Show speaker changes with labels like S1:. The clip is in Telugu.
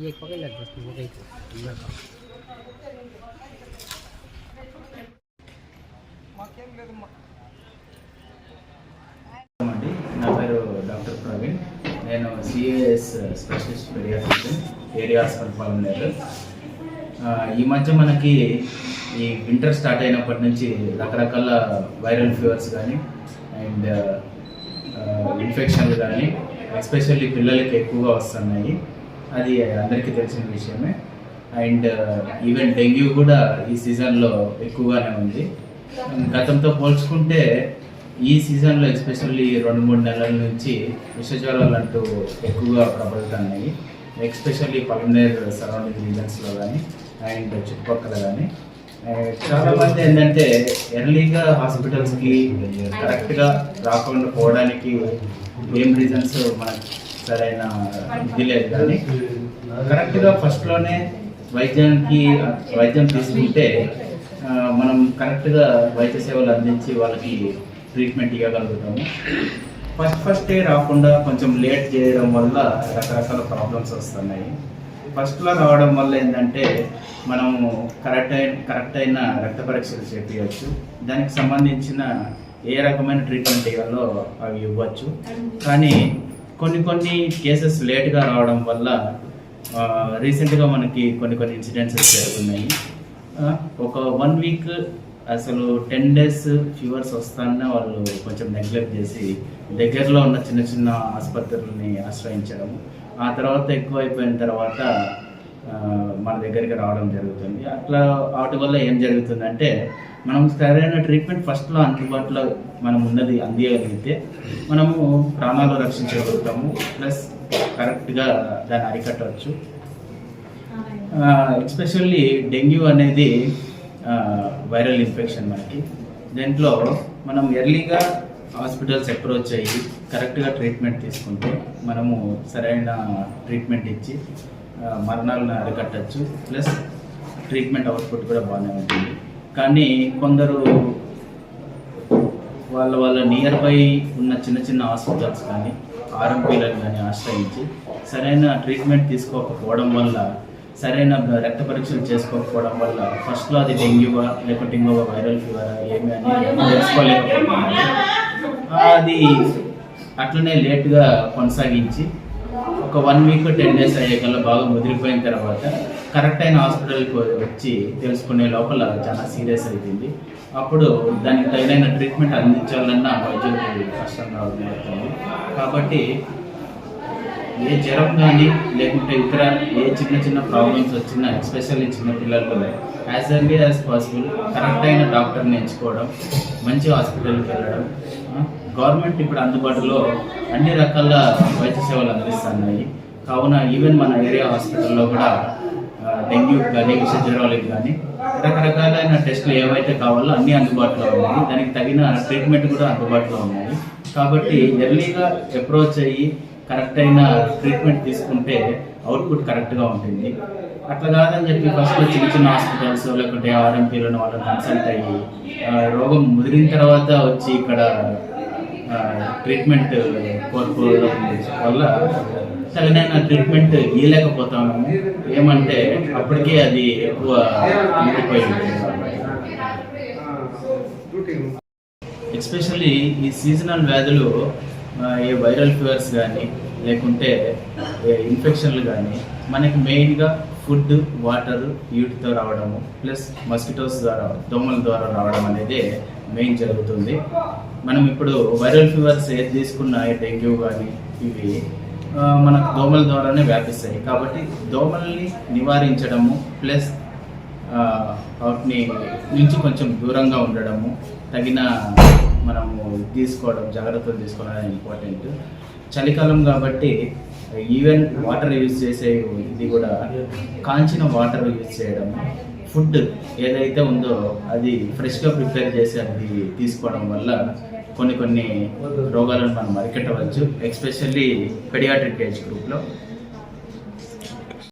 S1: एक पकड़ लेते उसको वो कहीं अंदर का
S2: అండి నా పేరు డాక్టర్ ప్రవీణ్ నేను CAS specialist paediatrician area hospital Palaneru ఈ మధ్య మనకి ఈ వింటర్ స్టార్ట్ అయినప్పటి నుంచి రకరకాల వైరల్ ఫీవర్స్ కానీ అండ్ ఇన్ఫెక్షన్లు కానీ ఎస్పెషల్లీ పిల్లలకి ఎక్కువగా వస్తున్నాయి అది అందరికీ తెలిసిన విషయమే. అండ్ uh, ఈవెన్ డెంగ్యూ కూడా ఈ సీజన్లో ఎక్కువగానే ఉంది. గతంతో పోల్చుకుంటే ఈ సీజన్లో ఎస్పెషల్లీ రెండు మూడు నెలల నుంచి విషజ్వరాలు అంటూ ఎక్కువగా ప్రబలుతున్నాయి. ఎస్పెషల్లీ పల్మనేర్ సరౌండింగ్ రీజన్స్లో కానీ అండ్ చుట్టుపక్కల కానీ చాలా మంది ఏంటంటే ఎర్లీగా హాస్పిటల్స్కి కరెక్ట్గా రాకుండా పోవడానికి ఏం రీజన్స్ మనకి సరైన ఇది లేదు. కానీ కరెక్ట్గా ఫస్ట్లోనే వైద్యానికి వైద్యం తీసుకుంటే మనం కరెక్ట్గా వైద్య సేవలు అందించి వాళ్ళకి ట్రీట్మెంట్ ఇవ్వగలుగుతాము. ఫస్ట్ ఫస్టే రాకుండా కొంచెం లేట్ చేయడం వల్ల రకరకాల ప్రాబ్లమ్స్ వస్తున్నాయి. ఫస్ట్లో రావడం వల్ల ఏంటంటే మనము కరెక్ట్ అయిన కరెక్ట్ అయిన రక్త పరీక్షలు చేపించవచ్చు దానికి సంబంధించిన ఏ రకమైన ట్రీట్మెంట్ ఇవ్వాలో అవి ఇవ్వచ్చు. కానీ కొన్ని కొన్ని కేసెస్ లేట్గా రావడం వల్ల రీసెంట్గా మనకి కొన్ని కొన్ని ఇన్సిడెంట్స్ జరుగుతున్నాయి ఒక వన్ వీక్ అసలు టెన్ డేస్ ఫీవర్స్ వస్తానే వాళ్ళు కొంచెం నెగ్లెక్ట్ చేసి దగ్గరలో ఉన్న చిన్న చిన్న ఆసుపత్రులని ఆశ్రయించడం ఆ తర్వాత ఎక్కువైపోయిన తర్వాత మన దగ్గరికి రావడం జరుగుతుంది. అట్లా వాటి వల్ల ఏం జరుగుతుందంటే మనం సరైన ట్రీట్మెంట్ ఫస్ట్లో అందుబాటులో మనం ఉన్నది అందియగలిగితే మనము ప్రాణాలు రక్షించగలుగుతాము. ప్లస్ కరెక్ట్గా దాన్ని అరికట్టవచ్చు. ఎస్పెషల్లీ డెంగ్యూ అనేది వైరల్ ఇన్ఫెక్షన్ మనకి. దీంట్లో మనం ఎర్లీగా హాస్పిటల్స్ అప్రోచ్ అయ్యి కరెక్ట్గా ట్రీట్మెంట్ తీసుకుంటే మనము సరైన ట్రీట్మెంట్ ఇచ్చి మరణాలను అరికట్టచ్చు. ప్లస్ ట్రీట్మెంట్ అవుట్పుట్ కూడా బాగానే ఉంటుంది. కానీ కొందరు వాళ్ళ వాళ్ళ నియర్ బై ఉన్న చిన్న చిన్న హాస్పిటల్స్ కానీ ఆర్ఎంపీలను కానీ ఆశ్రయించి సరైన ట్రీట్మెంట్ తీసుకోకపోవడం వల్ల సరైన రక్త పరీక్షలు చేసుకోకపోవడం వల్ల ఫస్ట్లో అది డెంగ్యూవా లేకపోతే డెంగ్యూవా వైరల్ ఫీవరా ఏమి అని తెలుసుకోలేకపోతున్నారు. అది అట్లనే లేట్గా కొనసాగించి ఒక వన్ వీక్ టెన్ డేస్ అయ్యేకల్లా బాగా ముదిరిపోయిన తర్వాత కరెక్ట్ అయిన హాస్పిటల్కి వచ్చి తెలుసుకునే లోపల చాలా సీరియస్ అయిపోయింది. అప్పుడు దానికి తగిన ట్రీట్మెంట్ అందించాలన్నా వైద్యులకి కష్టం అవుతుంది కాబట్టి ఏ జ్వరం కానీ లేకుంటే ఇతర ఏ చిన్న చిన్న ప్రాబ్లమ్స్ వచ్చినా ఎస్పెషల్లీ చిన్నపిల్లలకు as early as possible correct అయిన డాక్టర్ని ఎంచుకోవడం మంచి హాస్పిటల్కి వెళ్ళడం గవర్నమెంట్ ఇప్పుడు అందుబాటులో అన్ని రకాల వైద్య సేవలు అందిస్తున్నాయి. కావున ఈవెన్ మన ఏరియా హాస్పిటల్లో కూడా డెంగ్యూ కానీ విష కానీ రకరకాలైన టెస్టులు ఏవైతే కావాలో అన్నీ అందుబాటులో ఉన్నాయి. దానికి తగిన ట్రీట్మెంట్ కూడా అందుబాటులో ఉన్నాయి. కాబట్టి ఎర్లీగా అప్రోచ్ అయ్యి కరెక్ట్ అయిన ట్రీట్మెంట్ తీసుకుంటే అవుట్పుట్ కరెక్ట్గా ఉంటుంది. అట్లా కాదని చెప్పి ఫస్ట్ చిన్న చిన్న హాస్పిటల్స్ లేకుంటే ఆర్ఎంపీలను వాళ్ళని కన్సల్ట్ అయ్యి రోగం ముదిరిన తర్వాత వచ్చి ఇక్కడ ట్రీట్మెంట్ కోరుకోవడం వల్ల తగిన ట్రీట్మెంట్ ఇవ్వలేకపోతాము ఏమంటే అప్పటికే అది ఎక్కువ ఉంటుంది. ఎస్పెషల్లీ ఈ సీజనల్ వ్యాధులు ఏ వైరల్ ఫీవర్స్ కానీ లేకుంటే ఏ ఇన్ఫెక్షన్లు కానీ మనకి మెయిన్గా ఫుడ్ వాటర్ వీటితో రావడము ప్లస్ మస్కిటోస్ ద్వారా దోమల ద్వారా రావడం అనేది మెయిన్ జరుగుతుంది. మనం ఇప్పుడు వైరల్ ఫీవర్స్ ఏది తీసుకున్నా డెంగ్యూ కానీ ఇవి మనకు దోమల ద్వారానే వ్యాపిస్తాయి. కాబట్టి దోమల్ని నివారించడము ప్లస్ వాటిని నుంచి కొంచెం దూరంగా ఉండడము తగిన మనము తీసుకోవడం జాగ్రత్తలు తీసుకోవడం అనేది ఇంపార్టెంట్ చలికాలం కాబట్టి ఈవెన్ వాటర్ యూజ్ చేసే ఇది కూడా కాంచిన వాటర్ యూజ్ చేయడం ఫుడ్ ఏదైతే ఉందో అది ఫ్రెష్గా ప్రిపేర్ చేసి అది తీసుకోవడం వల్ల కొన్ని కొన్ని రోగాలను మనం అరికట్టవచ్చు ఎస్పెషల్లీ పెడియాట్రిక్ ఏజ్ గ్రూప్లో